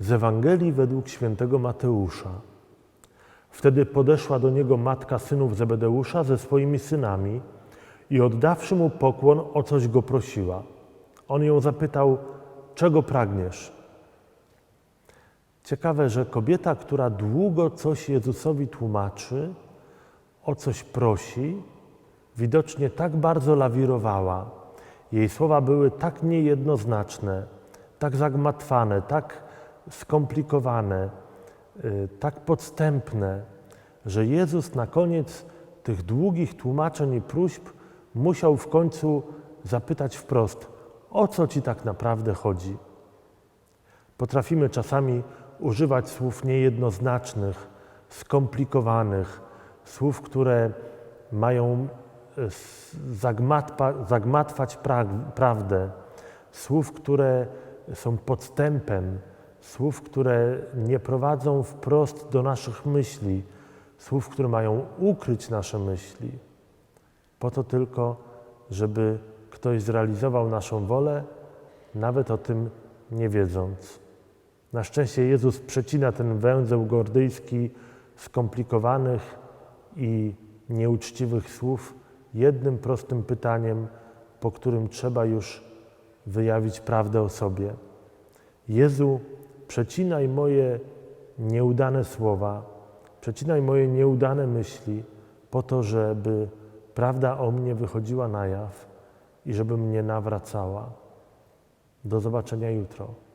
z Ewangelii według świętego Mateusza. Wtedy podeszła do niego matka synów Zebedeusza ze swoimi synami i oddawszy mu pokłon, o coś go prosiła. On ją zapytał, czego pragniesz? Ciekawe, że kobieta, która długo coś Jezusowi tłumaczy, o coś prosi, widocznie tak bardzo lawirowała. Jej słowa były tak niejednoznaczne, tak zagmatwane, tak skomplikowane, y, tak podstępne, że Jezus na koniec tych długich tłumaczeń i próśb musiał w końcu zapytać wprost, o co ci tak naprawdę chodzi. Potrafimy czasami używać słów niejednoznacznych, skomplikowanych, słów, które mają zagmatwa, zagmatwać pra- prawdę, słów, które są podstępem, słów, które nie prowadzą wprost do naszych myśli, słów, które mają ukryć nasze myśli, po to tylko, żeby ktoś zrealizował naszą wolę, nawet o tym nie wiedząc. Na szczęście Jezus przecina ten węzeł gordyjski skomplikowanych i nieuczciwych słów jednym prostym pytaniem, po którym trzeba już wyjawić prawdę o sobie. Jezu, przecinaj moje nieudane słowa, przecinaj moje nieudane myśli, po to, żeby prawda o mnie wychodziła na jaw i żeby mnie nawracała. Do zobaczenia jutro.